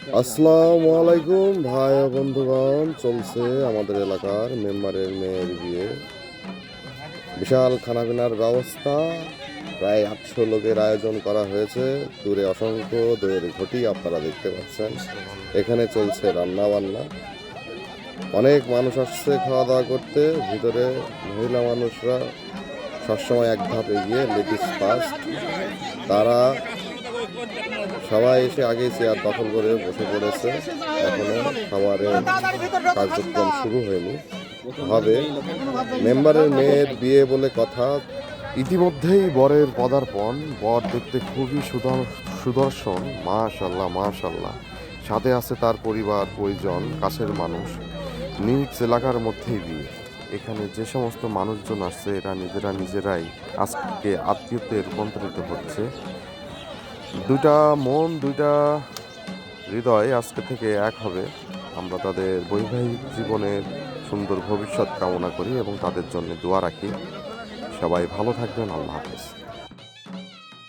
আসসালামু আলাইকুম, ভাই বন্ধুগণ, চলছে আমাদের এলাকার মেম্বারের মেয়ের বিয়ে বিশাল খানাপিনার ব্যবস্থা, প্রায় আটশো লোকের আয়োজন করা হয়েছে। দূরে অসংখ্য দইয়ের ঘটি আপনারা দেখতে পাচ্ছেন। এখানে চলছে রান্না বান্না অনেক মানুষ আসছে খাওয়া দাওয়া করতে। ভিতরে মহিলা মানুষরা সবসময় এক ধাপ এগিয়ে লেডিস ফার্স্ট তারা সবাই এসে আগে চেয়ার দখল করে বসে পড়েছে। এখনও খাবারের কার্যক্রম শুরু হয়নি। হবে মেম্বারের মেয়ের বিয়ে বলে কথা। ইতিমধ্যেই বরের পদার্পণ। বর দেখতে খুবই সুদর- সুদর্শন। মাশাল্লাহ মাশাল্লাহ। সাথে আছে তার পরিবার, পরিজন, কাছের মানুষ। নিজ এলাকার মধ্যেই বিয়ে। এখানে যে সমস্ত মানুষজন আসছে, এরা নিজেরা নিজেরাই আজকে আত্মীয়তে রূপান্তরিত হচ্ছে। দুইটা মন, দুইটা হৃদয় আজকে থেকে এক হবে। আমরা তাদের বৈবাহিক জীবনের সুন্দর ভবিষ্যৎ কামনা করি এবং তাদের জন্য দোয়া রাখি। সবাই ভালো থাকবেন, আল্লাহ হাফেজ।